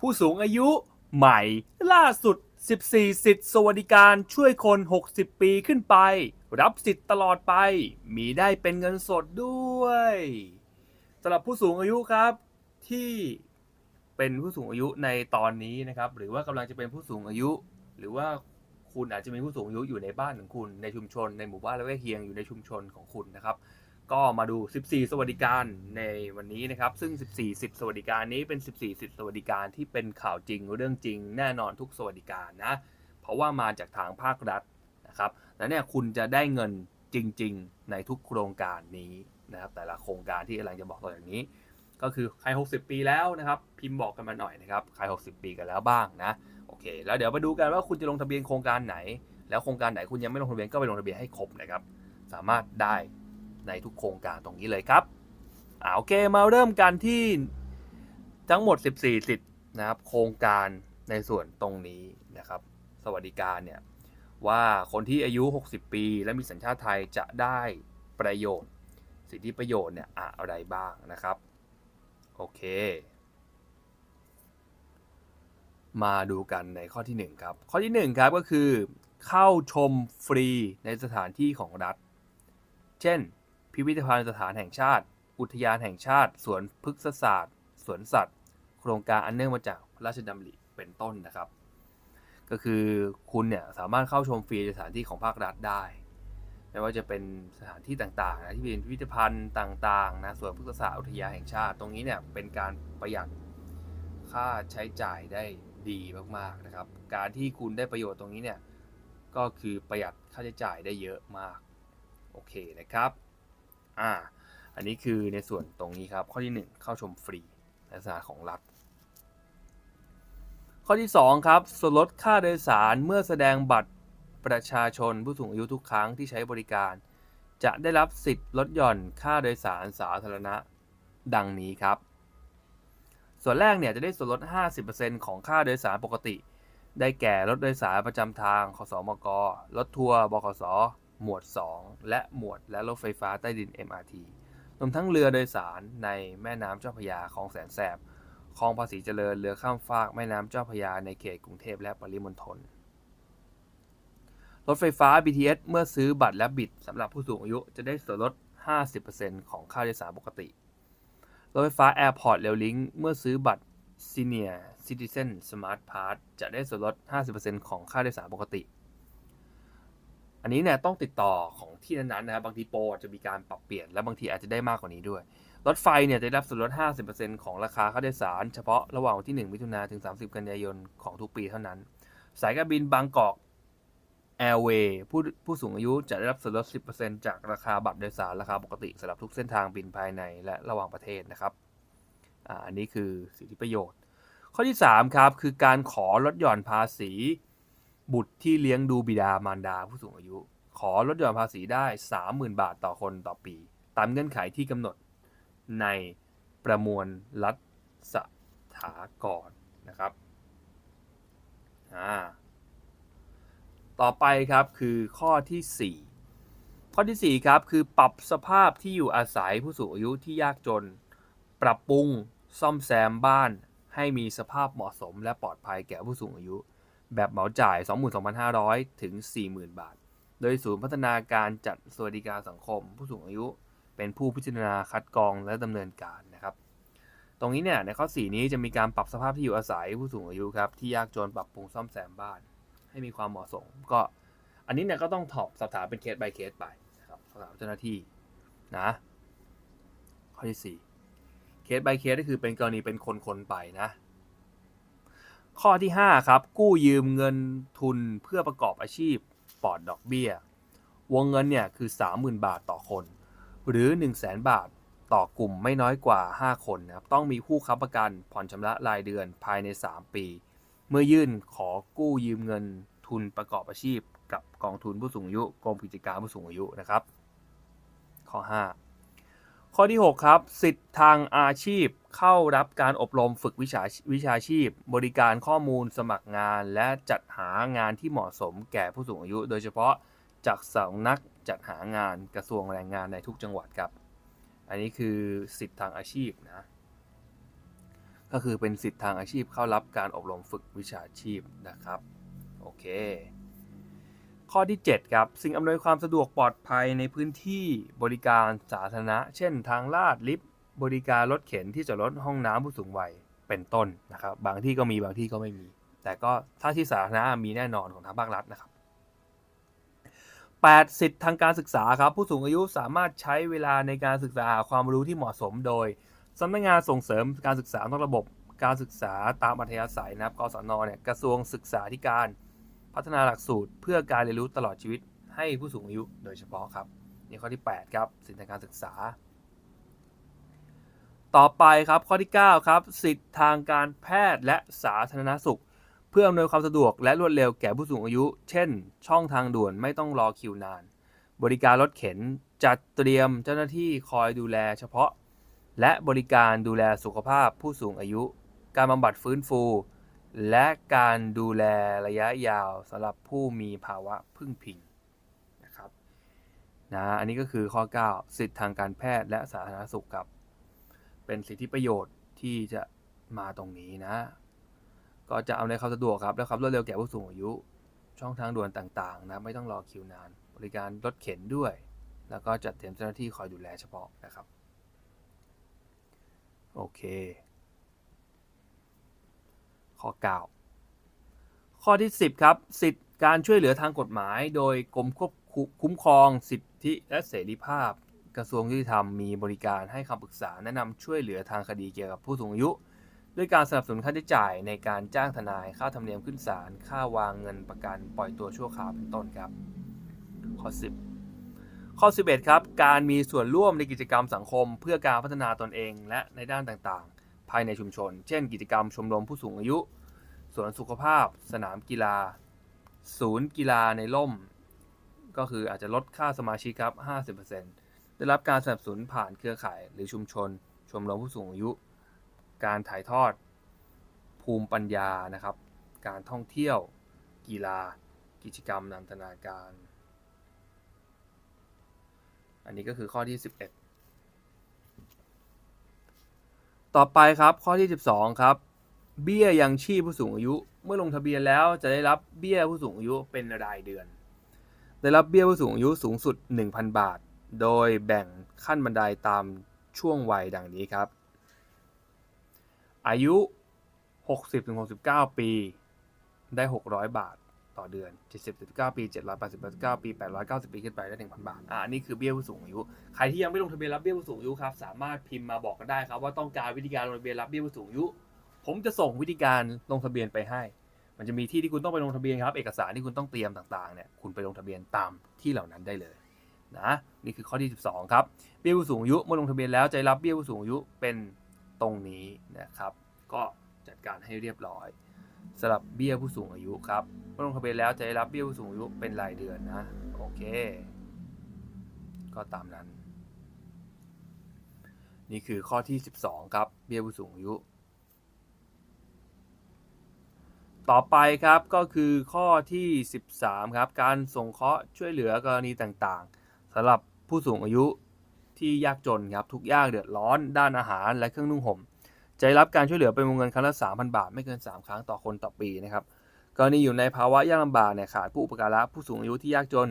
ผู้สูงอายุใหม่ ล่าสุด 14 สิทธิสวัสดิการช่วยคน 60 ปีขึ้นไป รับสิทธิ์ตลอดไป มีได้เป็นเงินสดด้วยสำหรับผู้สูงอายุครับที่เป็นผู้สูงอายุในตอนนี้นะครับ หรือว่ากำลังจะเป็นผู้สูงอายุ หรือว่าคุณอาจจะมีผู้สูงอายุอยู่ในบ้านของคุณในชุมชน ในหมู่บ้านและใกล้เคียงอยู่ในชุมชนของคุณนะครับ ก็มาดู 14 สวัสดิการในวันนี้นะครับ ซึ่ง 14สิทธิสวัสดิการนี้เป็น 14สิทธิสวัสดิการที่เป็นข่าวจริงเรื่องจริงแน่นอนทุกสวัสดิการนะ เพราะว่ามาจากทางภาครัฐนะครับ แล้วเนี่ยคุณจะได้เงินจริง ๆ ในทุกโครงการนี้นะครับ แต่ละโครงการที่กำลังจะบอกต่ออย่างนี้ ก็คือใคร 60 ปีแล้วนะครับ พิมพ์บอกกันมาหน่อยนะครับ ใคร 60 ปีกันแล้วบ้างนะ โอเค แล้วเดี๋ยวมาดูกันว่าคุณจะลงทะเบียนโครงการไหน แล้วโครงการไหนคุณยังไม่ลงทะเบียนก็ไปลงทะเบียนให้ครบนะครับ สามารถได้ ในทุกโครงการตรงนี้เลยครับเอาโอเคมาเริ่มกันที่ทั้งหมด 14 สิทธิ์นะครับโครงการในส่วนตรงนี้นะครับ สวัสดิการเนี่ยว่าคนที่อายุ 60 ปี และมีสัญชาติไทยจะได้ประโยชน์ สิทธิประโยชน์เนี่ยอะไรบ้างนะครับ โอเค มาดูกันในข้อที่ 1 ครับ ข้อที่ 1 ครับก็คือ เข้าชมฟรีในสถานที่ของรัฐ เช่น พิพิธภัณฑ์สถานแห่งชาติ อุทยานแห่งชาติ สวนพฤกษศาสตร์ สวนสัตว์ โครงการอันเนื่องมาจากพระราชดำริเป็นต้นนะครับ ก็คือคุณเนี่ยสามารถเข้าชมฟรีสถานที่ของภาครัฐได้ ไม่ว่าจะเป็นสถานที่ต่างๆนะที่เป็นพิพิธภัณฑ์ต่างๆนะสวนพฤกษศาสตร์อุทยานแห่งชาติ ตรงนี้เนี่ยเป็นการประหยัดค่าใช้จ่ายได้ดีมากๆนะครับ การที่คุณได้ประโยชน์ตรงนี้เนี่ยก็คือประหยัดค่าใช้จ่ายได้เยอะมาก โอเคนะครับ อ่า อันนี้คือในส่วนตรงนี้ครับ ข้อที่ 1 เข้าชมฟรีในสถานของรัฐ ข้อที่ 2 ครับส่วนลดค่าโดยสารเมื่อแสดงบัตรประชาชนผู้สูงอายุทุกครั้งที่ใช้บริการ จะได้รับสิทธิ์ลดหย่อนค่าโดยสารสาธารณะดังนี้ครับ ส่วนแรกเนี่ยจะได้ส่วนลด 50%ของค่าโดยสารปกติ ได้แก่รถโดยสารประจำทางขสมกรถทัวร์บขส หมวด 2 และหมวดและรถไฟฟ้าใต้ดิน MRT รวมทั้งเรือโดยสารในแม่น้ำเจ้าพระยาคลองแสนแสบคลองภาษีเจริญเรือข้ามฟากแม่น้ำเจ้าพระยาในเขตกรุงเทพและปริมณฑลรถไฟฟ้า BTS เมื่อซื้อบัตรและบิดสำหรับผู้สูงอายุจะได้ส่วนลด 50%ของค่าโดยสารปกติ รถไฟฟ้า Airport Rail Link เมื่อซื้อบัตร Senior Citizen Smart Pass จะได้ส่วนลด 50%ของค่าโดยสารปกติ อันนี้เนี่ยต้องติดต่อของที่นั้นๆนะครับบางทีโปรจะมีการปรับเปลี่ยนและบางทีอาจจะได้มากกว่านี้ด้วย รถไฟเนี่ยจะได้รับส่วนลด 50%ของราคาค่าโดยสาร เฉพาะระหว่างวันที่ 1 มิถุนาถึง 30 กันยายนของทุกปีเท่านั้น สายการบินบางกอก Airway ผู้ผู้สูงอายุจะได้รับส่วนลด 10%จากราคาบัตรโดยสารราคาปกติสำหรับทุกเส้นทางบินภายในและระหว่างประเทศนะครับอ่าอันนี้คือสิทธิประโยชน์ ข้อที่ 3 ครับ คือการขอลดหย่อนภาษี บุตรที่เลี้ยงดูบิดามารดาผู้สูงอายุ ขอลดหย่อนภาษีได้ 30,000 บาทต่อคนต่อปี ตามเงื่อนไขที่กำหนดในประมวลรัฐสถากรนะครับอ่าต่อไปครับคือข้อที่ 4 ข้อที่ 4 ครับคือปรับสภาพที่อยู่อาศัยผู้สูงอายุที่ยากจน ปรับปรุงซ่อมแซมบ้านให้มีสภาพเหมาะสมและปลอดภัยแก่ผู้สูงอายุ แบบเหมาจ่าย 22,500 ถึง 40,000 บาท โดยศูนย์พัฒนาการจัดสวัสดิการสังคม ผู้สูงอายุ เป็นผู้พิจารณาคัดกรองและดำเนินการนะครับ ตรงนี้เนี่ยในข้อ 4 นี้จะมีการปรับสภาพที่อยู่อาศัยผู้สูงอายุครับที่ยากจนปรับปรุงซ่อมแซมบ้าน ให้มีความเหมาะสม ก็อันนี้เนี่ยก็ต้องถอบสอบถามเป็นเคส by เคสไปนะครับสอบถามเจ้าหน้าที่นะข้อที่4เคส by เคสก็คือเป็นกรณีเป็นคนๆไปนะ ข้อที่ 5 ครับ กู้ยืมเงินทุนเพื่อประกอบอาชีพปลอดดอกเบี้ย วงเงินเนี่ยคือ 30,000 บาทต่อคน หรือ 1 0 0 0 0 0 บาทต่อกลุ่มไม่น้อยกว่า 5 คนนะครับต้องมีผู้ค้ำประกันผ่อนชำระรายเดือนภายใน 3 ปี เมื่อยื่นขอกู้ยืมเงินทุนประกอบอาชีพ กับกองทุนผู้สูงอายุกรมกิจการผู้สูงอายุนะครับ ข้อ 5 ข้อที่ 6 ครับ สิทธิ์ทางอาชีพเข้ารับการอบรมฝึกวิชาวิชาชีพ บริการข้อมูลสมัครงาน และจัดหางานที่เหมาะสมแก่ผู้สูงอายุ โดยเฉพาะจากสำนักจัดหางานกระทรวงแรงงานในทุกจังหวัดครับ อันนี้คือสิทธิ์ทางอาชีพนะ ก็คือเป็นสิทธิ์ทางอาชีพเข้ารับการอบรมฝึกวิชาชีพนะครับ โอเค ข้อที่ 7 ครับ สิ่งอำนวยความสะดวกปลอดภัยในพื้นที่บริการสาธารณะ เช่น ทางลาดลิฟต์บริการรถเข็นที่จอดรถห้องน้ำผู้สูงวัยเป็นต้นนะครับ บางที่ก็มีบางที่ก็ไม่มี แต่ก็ถ้าที่สาธารณะมีแน่นอนของทางภาครัฐนะครับ 8. สิทธิทางการศึกษาครับ ผู้สูงอายุสามารถใช้เวลาในการศึกษาหาความรู้ที่เหมาะสมโดยสำนักงานส่งเสริมการศึกษานอกระบบการศึกษาตามอัธยาศัยนะครับกศนเนี่ยกระทรวงศึกษาธิการ พัฒนาหลักสูตรเพื่อการเรียนรู้ตลอดชีวิตให้ผู้สูงอายุโดยเฉพาะครับนี่ข้อที่ 8 ครับสิทธิทางการศึกษา ต่อไปครับข้อที่ 9 ครับ สิทธิทางการแพทย์และสาธารณสุข เพื่ออำนวยความสะดวกและรวดเร็วแก่ผู้สูงอายุ เช่น ช่องทางด่วนไม่ต้องรอคิวนาน บริการรถเข็นจัดเตรียมเจ้าหน้าที่คอยดูแลเฉพาะ และบริการดูแลสุขภาพผู้สูงอายุ การบำบัดฟื้นฟู และการดูแลระยะยาวสำหรับผู้มีภาวะพึ่งพิงนะครับนะอันนี้ก็คือข้อ 9 สิทธิทางการแพทย์และสาธารณสุขครับ เป็นสิทธิประโยชน์ที่จะมาตรงนี้นะ ก็จะเอาในความสะดวกครับและความรวดเร็วแก่ผู้สูงอายุ ช่องทางด่วนต่างๆนะไม่ต้องรอคิวนาน บริการรถเข็นด้วย แล้วก็จัดเตรียมเจ้าหน้าที่คอยดูแลเฉพาะนะครับ โอเค ข้อ 9 ข้อที่ 10 ครับ สิทธิการช่วยเหลือทางกฎหมาย โดยกรมควบคุคุ้มครองสิทธิและเสรีภาพ กระทรวงยุติธรรมมีบริการให้คำปรึกษาแนะนำช่วยเหลือทางคดีเกี่ยวกับผู้สูงอายุ ด้วยการสนับสนุนค่าใช้จ่ายในการจ้างทนายค่าธรรมเนียมขึ้นศาลค่าวางเงินประกันปล่อยตัวชั่วคราวเป็นต้นครับ ข้อ 10 ข้อ 11 ครับ การมีส่วนร่วมในกิจกรรมสังคม เพื่อการพัฒนาตนเองและในด้านต่างๆ ภายในชุมชน เช่น กิจกรรมชมรมผู้สูงอายุสวนสุขภาพ สนามกีฬา ศูนย์กีฬาในร่ม ก็คืออาจจะลดค่าสมาชิกครับ 50%ได้รับการสนับสนุนผ่านเครือข่ายหรือชุมชน ชมรมผู้สูงอายุ การถ่ายทอด ภูมิปัญญานะครับ การท่องเที่ยว กีฬา กิจกรรมนันทนาการ อันนี้ก็คือข้อที่ 11 ต่อไปครับข้อที่ 12 ครับ เบี้ยยังชีพผู้สูงอายุ เมื่อลงทะเบียนแล้วจะได้รับเบี้ยผู้สูงอายุเป็นรายเดือน ได้รับเบี้ยผู้สูงอายุสูงสุด 1,000 บาท โดยแบ่งขั้นบันไดตามช่วงวัยดังนี้ครับ อายุ 60-69 ปี ได้ 600 บาท ต่อเดือน 70-19ปี 789ปี 890 ปีขึ้นไปได้ 1,000 บาท อ่านี่คือเบี้ยผู้สูงอายุ ใครที่ยังไม่ลงทะเบียนรับเบี้ยผู้สูงอายุครับ สามารถพิมพ์มาบอกกันได้ครับ ว่าต้องการวิธีการลงทะเบียนรับเบี้ยผู้สูงอายุ ผมจะส่งวิธีการลงทะเบียนไปให้ มันจะมีที่ที่คุณต้องไปลงทะเบียนครับ เอกสารที่คุณต้องเตรียมต่างๆ เนี่ย คุณไปลงทะเบียนตามที่เหล่านั้นได้เลยนะ นี่คือข้อที่ 12 ครับ เบี้ยผู้สูงอายุ เมื่อลงทะเบียนแล้วจะรับเบี้ยผู้สูงอายุเป็นตรงนี้นะครับ ก็จัดการให้เรียบร้อย สำหรับเบี้ยผู้สูงอายุครับเมื่อลงทะเบียนแล้วจะได้รับเบี้ยผู้สูงอายุเป็นรายเดือนนะโอเค ก็ตามนั้น นี่คือข้อที่ 12 ครับ เบี้ยผู้สูงอายุ ต่อไปครับก็คือข้อที่ 13 ครับ การส่งเคราะห์ช่วยเหลือกรณีต่างๆสำหรับผู้สูงอายุที่ยากจนครับทุกยากเดือดร้อนด้านอาหารและเครื่องนุ่งห่ม จะได้รับการช่วยเหลือเป็นวงเงินครั้งละ 3,000 บาท ไม่เกิน 3 ครั้งต่อคนต่อปีนะครับกรณีอยู่ในภาวะยากลำบากเนี่ยขาดผู้อุปการะผู้สูงอายุที่ยากจน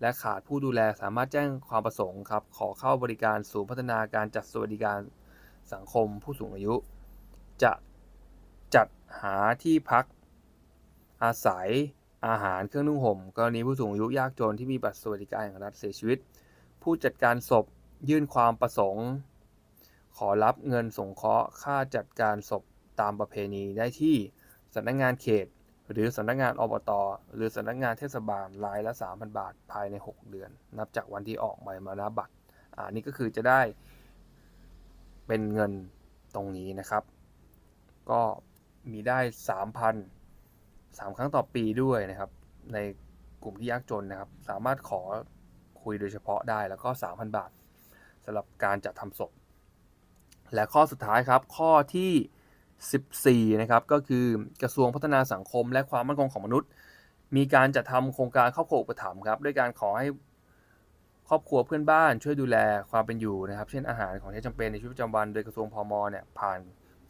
และขาดผู้ดูแลสามารถแจ้งความประสงค์ครับขอเข้าบริการศูนย์พัฒนาการจัดสวัสดิการสังคมผู้สูงอายุ จะจัดหาที่พัก อาศัยอาหารเครื่องนุ่งห่มกรณีผู้สูงอายุยากจนที่มีบัตรสวัสดิการแห่งรัฐเสียชีวิต ผู้จัดการศพยื่นความประสงค์ ขอรับเงินสงเคราะห์ค่าจัดการศพตามประเพณีได้ที่สำนักงานเขต หรือสำนักงานอบตหรือสำนักงานเทศบาลรายละ 3,000 บาทภายใน 6 เดือน นับจากวันที่ออกใบมรณบัตรอ่านี่ก็คือจะได้เป็นเงินตรงนี้นะครับ ก็มีได้ 3,000 3 ครั้งต่อปีด้วยนะครับ ในกลุ่มที่ยากจนนะครับ สามารถขอคุยโดยเฉพาะได้แล้วก็ 3,000 บาทสำหรับการจัดทำศพ และข้อสุดท้ายครับข้อที่ 14 นะครับ ก็คือกระทรวงพัฒนาสังคม และความมั่นคงของมนุษย์ มีการจัดทำโครงการครอบครัวอุปถัมภ์ครับ ด้วยการขอให้ครอบครัวเพื่อนบ้านช่วยดูแลความเป็นอยู่นะครับ เช่นอาหารของที่จำเป็นในชีวิตประจำวัน โดยกระทรวงพมเนี่ยผ่าน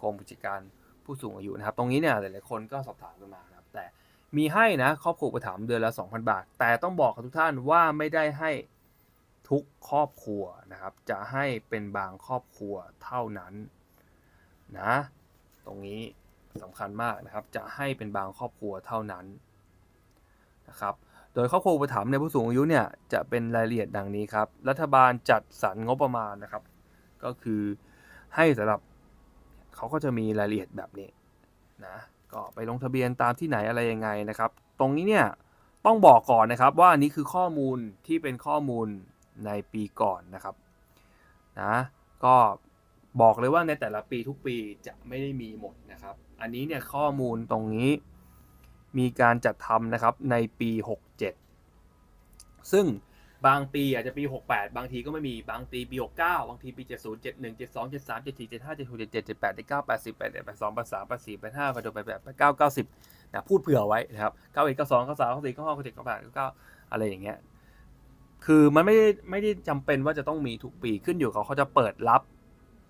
กรมกิจการผู้สูงอายุนะครับ ตรงนี้เนี่ยหลายๆคนก็สอบถามกันมานะครับ แต่มีให้นะครอบครัวอุประถมภ์เดือนละ 2,000 บาท แต่ต้องบอกกับทุกท่านว่าไม่ได้ให้ ทุกครอบครัวนะครับ จะให้เป็นบางครอบครัวเท่านั้นนะตรงนี้สำคัญมากนะครับ จะให้เป็นบางครอบครัวเท่านั้นนะครับโดยครอบครัวอุปถัมภ์ในผู้สูงอายุเนี่ยจะเป็นรายละเอียดดังนี้ครับ รัฐบาลจัดสรรงบประมาณนะครับ ก็คือให้สำหรับเขาก็จะมีรายละเอียดแบบนี้นะก็ไปลงทะเบียนตามที่ไหนอะไรยังไงนะครับ ตรงนี้เนี่ยต้องบอกก่อนนะครับว่าอันนี้คือข้อมูลที่เป็นข้อมูล ในปีก่อนนะครับนะก็บอกเลยว่าในแต่ละปีทุกปีจะไม่ได้มีหมดนะครับ อันนี้เนี่ยข้อมูลตรงนี้มีการจัดทำนะครับในปี 67 ซึ่งบางปีอาจจะปี 68 บางทีก็ไม่มีบางปีปี 69 บางทีปี 70 71 72 73 74 75 76 77 78 79 80 81 82 83 84 85 86 88 89 90นะพูดเผื่อไว้นะครับ91 92 93 94 95 96 97 98 99อะไรอย่างเงี้ย คือมันไม่ได้ไม่ได้จำเป็นว่าจะต้องมีทุกปีขึ้นอยู่กับเขาจะเปิดรับ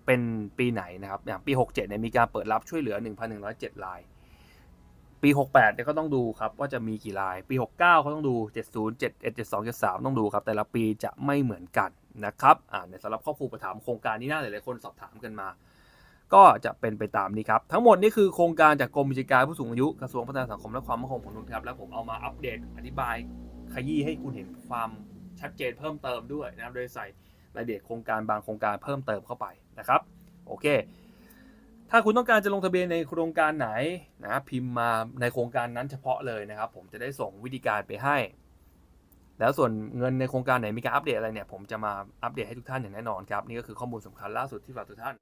เป็นปีไหนนะครับ อย่างปี 67เนี่ยมีการเปิดรับช่วยเหลือ 1,107ราย ปี 68เนี่ยก็ต้องดูครับว่าจะมีกี่ราย ปี 69เขาต้องดู 70 71 72 73 ต้องดูครับ แต่ละปีจะไม่เหมือนกันนะครับอ่าในสำหรับครอบครัวประถามโครงการนี้น่าหลายๆคนสอบถามกันมา ก็จะเป็นไปตามนี้ครับ ทั้งหมดนี่คือโครงการจากกรมวิชาการผู้สูงอายุกระทรวงพัฒนาสังคมและความมั่นคงของมนุษย์ครับแล้วผมเอามาอัปเดตอธิบายขยี้ให้คุณเห็นความ ชัดเจนเพิ่มเติมด้วยนะครับโดยใส่รายละเอียดโครงการบางโครงการเพิ่มเติมเข้าไปนะครับโอเค ถ้าคุณต้องการจะลงทะเบียนในโครงการไหนนะพิมพ์มาในโครงการนั้นเฉพาะเลยนะครับ ผมจะได้ส่งวิธีการไปให้ แล้วส่วนเงินในโครงการไหนมีการอัปเดตอะไรเนี่ยผมจะมาอัปเดตให้ทุกท่านอย่างแน่นอนครับนี่ก็คือข้อมูลสำคัญล่าสุดที่ฝากทุกท่าน